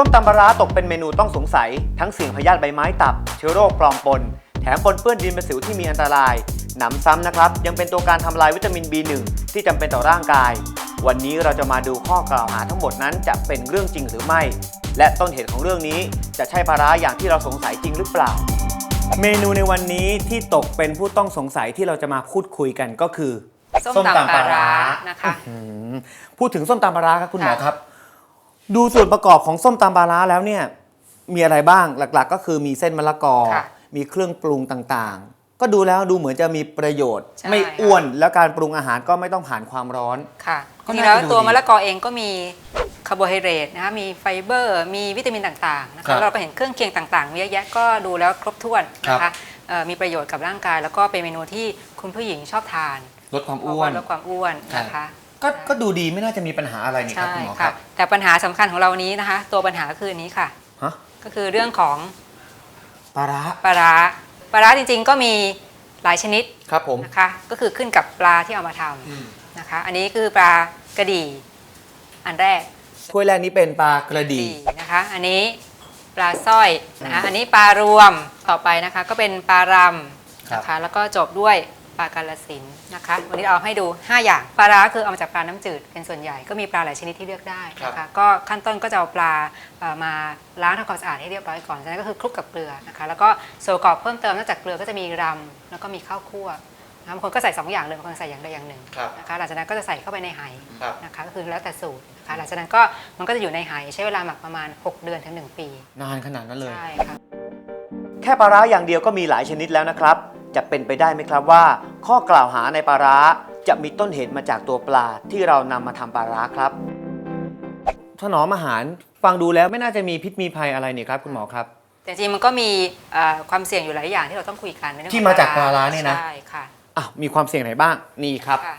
ส้มตำปลาร้าตกเป็นเมนูต้องสงสัย ทั้งเสี่ยงพยาธิใบไม้ตับ เชื้อโรคปลอมปน แถมปนเปื้อนดินประสิวที่มีอันตราย หนำซ้ำนะครับ ยังเป็นตัวการทำลายวิตามิน B1 ที่จำเป็นต่อร่างกาย วันนี้เราจะมาดูข้อกล่าวหาทั้งหมดนั้นจะเป็นเรื่องจริงหรือไม่ และต้นเหตุของเรื่องนี้จะใช่ปลาร้าอย่างที่เราสงสัยจริงหรือเปล่า เมนูในวันนี้ที่ตกเป็นผู้ต้องสงสัยที่เราจะมาพูดคุยกันก็คือ ส้มตำปลาร้านะคะ อืมพูดถึงส้มตำปลาร้าครับคุณหมอค่ะ ครับ ดูส่วนประกอบของส้มตำปลาร้าแล้วเนี่ยมีอะไรบ้างหลักๆ ก็คือมีเส้นมะละกอ ค่ะมีเครื่องปรุงต่างๆ ก็ดูแล้วดูเหมือนจะมีประโยชน์ ใช่ไม่ค่ะ อ้วนแล้วการปรุงอาหารก็ไม่ต้องผ่านความร้อน ค่ะก็จริน่างๆแล้วจะดูตัวดีมะละกอเองก็มีคาร์โบไฮเดรตนะคะมีไฟเบอร์ มีวิตามินต่างๆนะครัคะบเราก็เห็นเครื่องเคียงต่างๆเยอะแยะก็ดูแล้วครบถ้วนนะครัคะบ เอ่อมีประโยชน์กับร่างกาย แล้วก็เป็นเมนูที่คุณผู้หญิงชอบทานลดความเพอ้ราะวว่าน ลดความอ้วนนะคะ ก็ก็ดูดีไม่น่าจะมีปัญหาอะไรนี่ครับใช่คุณหมอคค่ะรับ แต่ปัญหาสำคัญของเรานี้นะคะ ตัวปัญหาก็คืออันนี้ค่ะฮะก็คือเรื่องของปลาร้าปลาร้าปลาร้าจริง ๆ ก็มีหลายชนิดครับผมนะคะก็คือขึ้นกับปลาที่เอามาทำนะคะ อันนี้คือปลากระดีอันแรกถ้วยแรกนี้เป็นปลากระดีดีนะคะ อันนี้ปลาสร้อยนะคะอันนี้ปลารวมต่อไปนะคะ ก็เป็นปลารำนะคะแล้วก็จบด้วย ปลากาลสินธุ์นะคะ วันนี้เราเอาให้ดู 5 อย่างปลาร้าคือเอามาจากปลาน้ำจืดเป็นส่วนใหญ่ก็มีปลาหลายชนิดที่เลือกได้นะคะก็ขั้นต้นก็จะเอาปลาเอ่อมาล้างทำความสะอาดให้เรียบร้อยก่อนจากนั้นก็คือคลุกกับเกลือนะคะ แล้วก็ส่วนประกอบเพิ่มเติมนอกจากเกลือก็จะมีรำแล้วก็มีข้าวคั่วนะคะบางคนก็ใส่สองอย่างเลยบางคนใส่อย่างใดอย่างหนึ่งครับนะคะหลังจากนั้นก็จะใส่เข้าไปในไหครับนะคะก็คือแล้วแต่สูตรนะคะหลังจากนั้นก็มันก็จะอยู่ในไหใช้เวลาหมักประมาณ 6 เดือนถึง 1 ปี นานขนาดนั้นเลยใช่ค่ะแค่ปลาร้าอย่างเดียวก็มีหลายชนิดแล้วนะครับ จะเป็นไปได้ไหมครับว่า ข้อกล่าวหาในปลาร้าจะมีต้นเหตุมาจากตัวปลาที่เรานำมาทำปลาร้าครับ ถนอมอาหารฟังดูแล้วไม่น่าจะมีพิษมีภัยอะไรนี่ครับคุณหมอครับ แต่จริงๆมันก็มีเอ่อความเสี่ยงอยู่หลายอย่างที่เราต้องคุยกันในเรื่องที่ของมาจากปลาร้าเนี่ยนะ ใช่ค่ะอะมีความเสี่ยงไหนบ้างนี่ครับค่ะ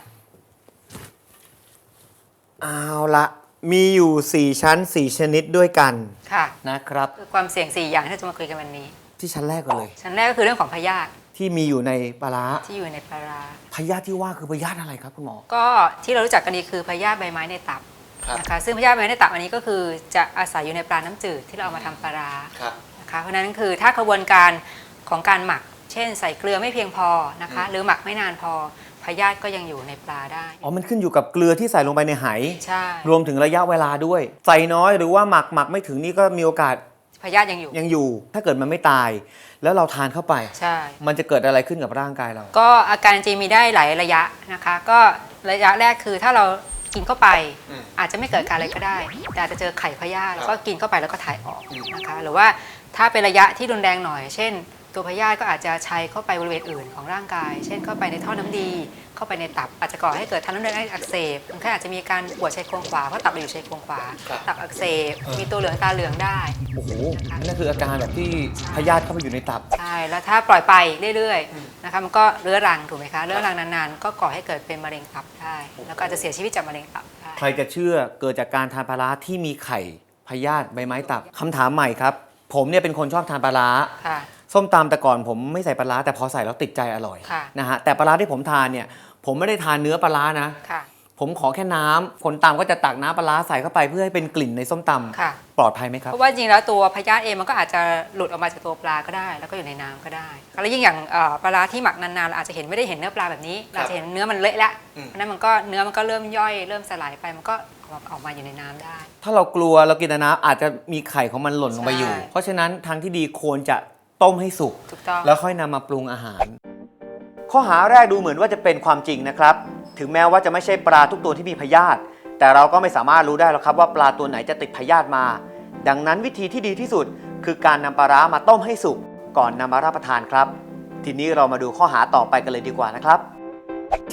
เอาละมีอยู่ 4 ชั้น 4 ชนิดด้วยกันค่ะนะครับ คือความเสี่ยง 4 อย่างที่เราจะมาคุยกันวันนี้ ที่ชั้นแรกก่อนเลย ชั้นแรกก็คือเรื่องของพยาธิ ที่มีอยู่ในปลาร้าที่อยู่ในปลาร้าพยาธิที่ว่าคือพยาธิอะไรครับคุณหมอ ก็ที่เรารู้จักกันดีคือพยาธิใบไม้ในตับครับ นะคะซึ่งพยาธิใบไม้ในตับอันนี้ก็คือจะอาศัยอยู่ในปลาน้ำจืดที่เราเอามาทำปลาร้า ครับ นะคะเพราะฉะนั้นคือถ้ากระบวนการของการหมัก เช่น ใส่เกลือไม่เพียงพอนะคะอืมหรือหมักไม่นานพอพยาธิก็ยังอยู่ในปลาได้อ๋อ มันขึ้นอยู่กับเกลือที่ใส่ลงไปในไห ใช่รวมถึงระยะเวลาด้วย ใส่น้อยหรือว่าหมักหมักไม่ถึงนี่ก็มีโอกาส พยาธิยังอยู่ ยังอยู่ ถ้าเกิดมันไม่ตาย แล้วเราทานเข้าไป ใช่ มันจะเกิดอะไรขึ้นกับร่างกายเรา ก็อาการจริงมีได้หลายระยะนะคะ ก็ระยะแรกคือถ้าเรากินเข้าไป อืมอาจจะไม่เกิดการอะไรก็ได้ แต่อาจจะเจอไข่พยาธิครับแล้วก็กินเข้าไปแล้วก็ถ่ายออกอืมนะคะ หรือว่าถ้าเป็นระยะที่รุนแรงหน่อย เช่น ตัวพยาธิก็อาจจะชัยเข้าไปบริเวณอื่นของร่างกาย เช่นเข้าไปในท่อน้ำดี เข้าไปในตับอาจจะก่อให้เกิดทางน้ำเลือดอักเสบคนไข้อาจจะมีการปวดชายโครงขวาเพราะตับเราอยู่ชายโครงขวาครับตับอักเสบเออมีตัวเหลืองตาเหลืองได้โอ้โหนั่นคืออาการแบบที่พยาธิเข้าไปอยู่ในตับใช่แล้วถ้าปล่อยไปเรื่อยๆนะคะมันก็เรื้อรังถูกไหมคะเรื้อรังนานๆ ก็ก่อให้เกิดเป็นมะเร็งตับได้แล้วก็อาจจะเสียชีวิตจากมะเร็งตับได้ใครจะเชื่อเกิดจากการทานปลาร้าที่มีไข่พยาธิใบไม้ตับคำถามใหม่ครับ ผมเนี่ยเป็นคนชอบทานปลาร้าค่ะ ส้มตำแต่ก่อนผมไม่ใส่ปลาร้าแต่พอใส่แล้วติดใจอร่อยค่ะ นะฮะแต่ปลาร้าที่ผมทานเนี่ย ผมไม่ได้ทานเนื้อปลาร้านะ ค่ะ ผมขอแค่น้ำคนตำก็จะตักน้ำปลาร้าใส่เข้าไปเพื่อให้เป็นกลิ่นในส้มตำค่ะปลอดภัยไหมครับ เพราะว่าจริงๆแล้วตัวพยาธิเองมันก็อาจจะหลุดออกมาจากตัวปลาก็ได้ แล้วก็อยู่ในน้ำก็ได้ แล้วยิ่งอย่างเอ่อปลาร้าที่หมักนานๆเราอาจจะเห็นไม่ได้เห็นเนื้อปลาแบบนี้ เราจะเห็นเนื้อมันเละแล้วอืม เพราะฉะนั้นมันก็เนื้อมันก็เริ่มย่อยเริ่มสลายไปมันก็ออกออกมาอยู่ในน้ำได้ ถ้าเรากลัวเรากินแต่น้ำอาจจะมีไข่ของมันหล่นลงไปอยู่ ใช่ เพราะฉะนั้นทางที่ดีควรจะ ต้มให้สุก ถูกต้องแล้วค่อยนำมาปรุงอาหาร ข้อหาแรกดูเหมือนว่าจะเป็นความจริงนะครับ ถึงแม้ว่าจะไม่ใช่ปลาทุกตัวที่มีพยาธิแต่เราก็ไม่สามารถรู้ได้หรอกครับว่าปลาตัวไหนจะติดพยาธิมา ดังนั้นวิธีที่ดีที่สุด คือการนำปลาร้ามาต้มให้สุกก่อนนำมารับประทานครับ ทีนี้เรามาดูข้อหาต่อไปกันเลยดีกว่านะครับ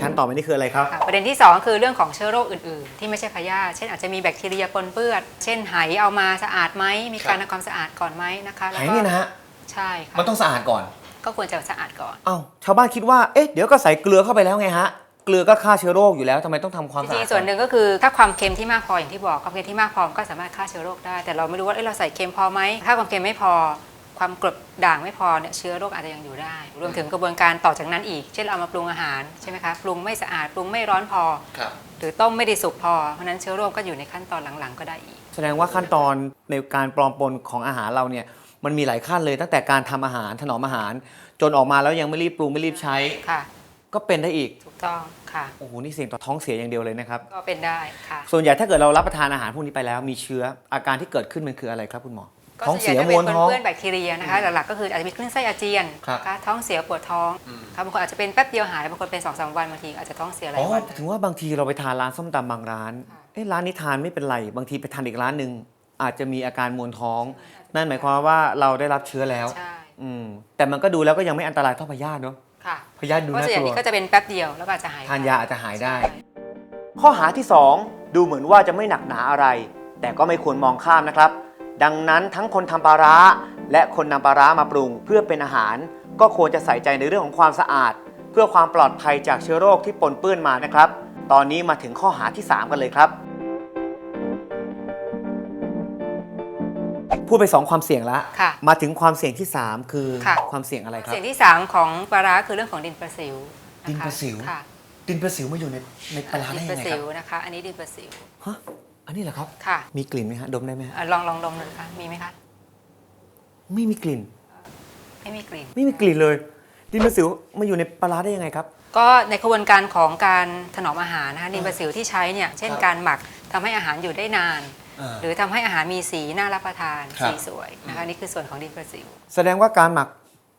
ชั้นต่อไปนี่คืออะไรครับ ค่ะประเด็นที่2คือเรื่องของเชื้อโรคอื่นๆ ที่ไม่ใช่พยาธิเช่นอาจจะมีแบคทีเรียปนเปื้อน เช่นไหเอามาสะอาดไหมมีการทำความสะอาดก่อนไหมนะคะแล้วไหก็นี่นะฮะ ใช่ค่ะมันต้องสะอาดก่อนก็ควรจะสะอาดก่อน เอ้าชาวบ้านคิดว่าเอ๊ะเดี๋ยวก็ใส่เกลือเข้าไปแล้วไงฮะเกลือก็ฆ่าเชื้อโรคอยู่แล้วทำไมต้องทำความจสะอาดริงๆส่วนหนึ่งก็คือถ้าความเค็มที่มากพออย่างที่บอกความเค็มที่มากพอมันก็สามารถฆ่าเชื้อโรคได้ แต่เราไม่รู้ว่าเอ้ยเราใส่เค็มพอไหมถ้าความเค็มไม่พอ ความกรดด่างไม่พอเนี่ยเชื้อโรคอาจจะยังอยู่ได้ รวมถึงกระบวนการต่อจากนั้นอีก เช่นเราเอามาปรุงอาหารใช่ไหมคะปรุงไม่สะอาดปรุงไม่ร้อนพอ ครับ หรือต้มไม่ได้สุกพอเพราะฉะนั้นเชื้อโรคก็อยู่ในขั้นตอนหลังๆ ก็ได้อีก แสดงว่าขั้นตอนในการปลอมปนของอาหารเราเนี่ย มันมีหลายขั้นเลยตั้งแต่การทำอาหารถนอมอาหาร จนออกมาแล้วยังไม่รีบปรุงไม่รีบใช้ ค่ะ ก็เป็นได้อีกถูกต้องค่ะโอ้โหนี่เสี่ยงต่อท้องเสียอย่างเดียวเลยนะครับ ก็เป็นได้ค่ะ ส่วนใหญ่ถ้าเกิดเรารับประทานอาหารพวกนี้ไปแล้ว มีเชื้ออาการที่เกิดขึ้นมันคืออะไรครับคุณหมอก็ท้องส่วนใหเสีญ่ยจะมเป็นวนท้องเพื่อนแบคทีเรียนะคะหลักๆก็คืออาจจะมีคลื่นไส้อาเจียนครับนะคะท้องเสียปวดท้องครับบางคนอาจจะเป็นแป๊บเดียวหายบางคนเป็นสองสามวันบางทีอาจจะท้องเสียหลาอ๋ยอวันถึงว่าบางทีเราไปทานร้านส้มตำบางร้านค่ะเอ๊ะร้านนี้ทานไม่เป็นไรบางทีไปทานอีกร้านหนึ่ง อาจจะมีอาการมวนท้อง นั่นหมายความว่าเราได้รับเชื้อแล้ว ใช่อืมแต่มันก็ดูแล้วก็ยังไม่อันตรายเท่าพยาธิเนาะค่ะพยาธิดูเพราะน่าส่วนใหญ่กลัวนี้ก็จะเป็นแป๊บเดียวแล้วก็อาจจะหายทานยาอาจจะหายได้ ใช่ ข้อหาที่ 2 ดูเหมือนว่าจะไม่หนักหนาอะไร แต่ก็ไม่ควรมองข้ามนะครับ ดังนั้นทั้งคนทำปลาร้า และคนนำปลาร้ามาปรุงเพื่อเป็นอาหาร ก็ควรจะใส่ใจในเรื่องของความสะอาด เพื่อความปลอดภัยจากเชื้อโรคที่ปนเปื้อนมานะครับ ตอนนี้มาถึงข้อหาที่ 3 กันเลยครับ พูดไป 2 ความเสี่ยงแล้วค่ะ มาถึงความเสี่ยงที่ 3 คือค่ะ ความเสี่ยงอะไรครับ เสียงที่ 3 ของปลาร้าคือเรื่องของดินประสิวคดินประสิว ค่ะดินประสิวมาอยู่ในในปลาร้าดิได้นยังประไงคสิรับวนะคะ อันนี้ดินประสิวฮะอันนี้เหรอครับ ค่ะมีกลิ่นไหมฮะดมได้ไหมฮะอะลองลองดมเลยค่ะมีไหมคะไม่มีกลิ่น ไม่มีกลิ่น ไม่มีกลิ่นเลย ดินประสิวมาอยู่ในปลาร้าได้ยังไงครับ ก็ในกระบวนการของการถนอมอาหารนะคะดินประสิวที่ใช้เนี่ยเช่นครับ การหมักทำให้อาหารอยู่ได้นานอ่า หรือทำให้อาหารมีสีน่ารับประทานครับสีสวยนะคะนี่คือส่วนของดินประสิว แสดงว่าการหมัก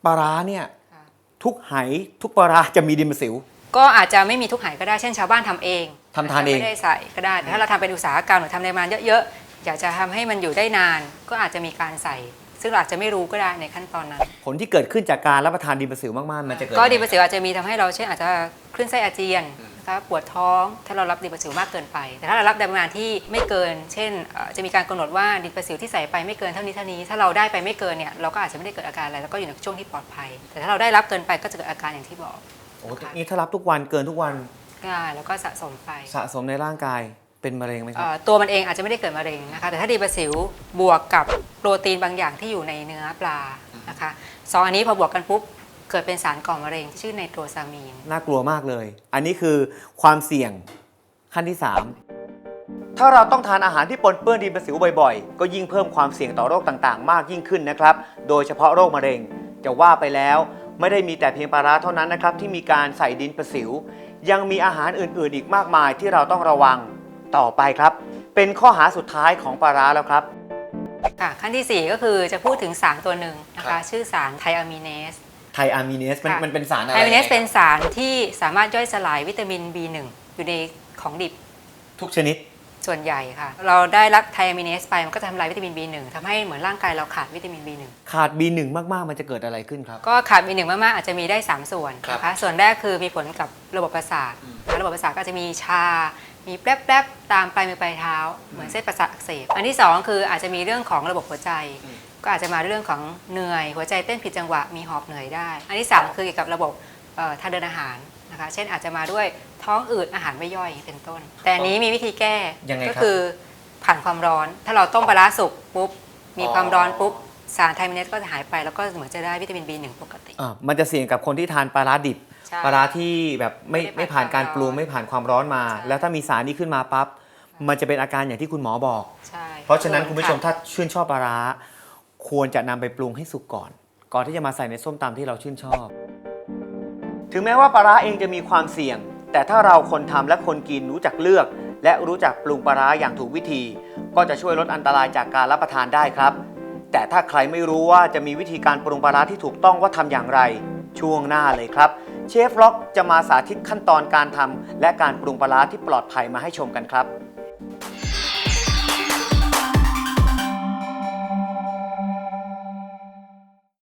ปลาร้าเนี่ยค่ะทุกไหทุกปลาร้าจะมีดินประสิว ก็อาจจะไม่มีทุกหายก็ได้เช่นชาวบ้านทำเองทำทานเองไม่ได้ใส่ก็ได้แต่ถ้าเราทำเป็นอุตสาหกรรมหรือทำในปริมาณเยอะๆอยากจะทำให้มันอยู่ได้นาน ก็อาจจะมีการใส่ ซึ่งเราอาจจะไม่รู้ก็ได้ในขั้นตอนนั้น ผลที่เกิดขึ้นจากการรับประทานดินประสิวมากๆมันจะเกิดก็อะไรดีประสิวอาจจะมีทำให้เราเช่นอาจจะคลื่นไส้อาเจียน นะคะปวดท้องถ้าเรารับดีประสิวมากเกินไป แต่ถ้าเรารับในปริมาณที่ไม่เกิน เช่นเอ่อจะมีการกำหนดว่าดินประสิวที่ใส่ไปไม่เกินเท่านี้เท่านี้ ถ้าเราได้ไปไม่เกินเนี่ยเราก็อาจจะไม่ได้เกิดอาการอะไรแล้วก็อยู่ในช่วงที่ปลอดภัย แต่ถ้าเราได้รับเกินไปก็จะเกิดอาการอย่างที่บอกโอ้นี่ถ้ารับทุกวันเกินทุกวันง่ายแล้วก็สะสมไป สะสมในร่างกายเป็นมะเร็งไหมครับเอ่อตัวมันเองอาจจะไม่ได้เกิดมะเร็งนะคะแต่ถ้าดีประสิวบวกกับโปรตีนบางอย่างที่อยู่ในเนื้อปลานะคะสองอันนี้พอบวกกันปุ๊บ เกิดเป็นสารก่อมะเร็งที่ชื่อไนโตรซามีน น่ากลัวมากเลย อันนี้คือความเสี่ยงขั้นที่ 3 ถ้าเราต้องทานอาหารที่ปนเปื้อนดินประสิวบ่อยๆ ก็ยิ่งเพิ่มความเสี่ยงต่อโรคต่างๆ มากยิ่งขึ้นนะครับ โดยเฉพาะโรคมะเร็ง จะว่าไปแล้วไม่ได้มีแต่เพียงปลาร้าเท่านั้นนะครับที่มีการใส่ดินประสิว ยังมีอาหารอื่นๆ อีกมากมายที่เราต้องระวังต่อไปครับ เป็นข้อหาสุดท้ายของปลาร้าแล้วครับ ค่ะขั้นที่ 4 ก็คือจะพูดถึงสารตัวหนึ่งนะครัคะ บ ชื่อสารไทอะมีเนส ไทอะมีเนสมันค่ะ มันเป็นสารอะไรไทอะมีเนสเป็นสารที่สามารถย่อยสลายวิตามิน B1 อยู่ในของดิบทุกชนิด ส่วนใหญ่ค่ะ เราได้รับไทอะมีเนสไปมันก็จะทำลายวิตามิน B1 ทำให้เหมือนร่างกายเราขาดวิตามิน B1 ขาด B1 มากๆ มันจะเกิดอะไรขึ้นครับ ก็ขาด B1 มากๆอาจจะมีได้ 3 ส่วนครับนะคะส่วนแรกคือมีผลกับระบบประสาทนะคะระบบประสาทก็จะมีชา มีแป๊บๆตามปลายมือปลายเท้า เหมือนเส้นประสาทอักเสบอันที่2คืออาจจะมีเรื่องของระบบหัวใจ ก็อาจจะมาเรื่องของเหนื่อย หัวใจเต้นผิดจังหวะมีหอบเหนื่อยได้ อันที่3คือเกี่ยวกับระบบเอ่อทางเดินอาหารนะคะเช่นอาจจะมาด้วยท้องอืดอาหารไม่ย่อยเป็นต้น แต่อันนี้มีวิธีแก้ยังไงครับก็คือผ่านความร้อน ถ้าเราต้มปลาร้าสุกปุ๊บมีความร้อนปุ๊บสารไทมิเนสก็จะหายไปแล้วก็เหมือนจะได้วิตามิน B1 ปกติอะมันจะเสี่ยงกับคนที่ทานปลาร้าดิบใช่ปลาร้าที่แบบไม่ไม่ไม่ได้ผ่านผ่านการปรุงความร้อนไม่ผ่านความร้อนมาใช่แล้วถ้ามีสารนี้ขึ้นมาปั๊บมันจะเป็นอาการอย่างที่คุณหมอบอกใช่เพราะฉะนั้นคุณผู้ชมะถ้าชื่นชอบปลาร้า ควรจะนำไปปรุงให้สุกก่อน ก่อนที่จะมาใส่ในส้มตำที่เราชื่นชอบ ถึงแม้ว่าปลาร้าเองจะมีความเสี่ยง แต่ถ้าเราคนทำและคนกินรู้จักเลือก และรู้จักปรุงปลาร้าอย่างถูกวิธี ก็จะช่วยลดอันตรายจากการรับประทานได้ครับ แต่ถ้าใครไม่รู้ว่าจะมีวิธีการปรุงปลาร้าที่ถูกต้องว่าทำอย่างไร ช่วงหน้าเลยครับ เชฟล็อกจะมาสาธิตขั้นตอนการทำและการปรุงปลาร้าที่ปลอดภัยมาให้ชมกันครับ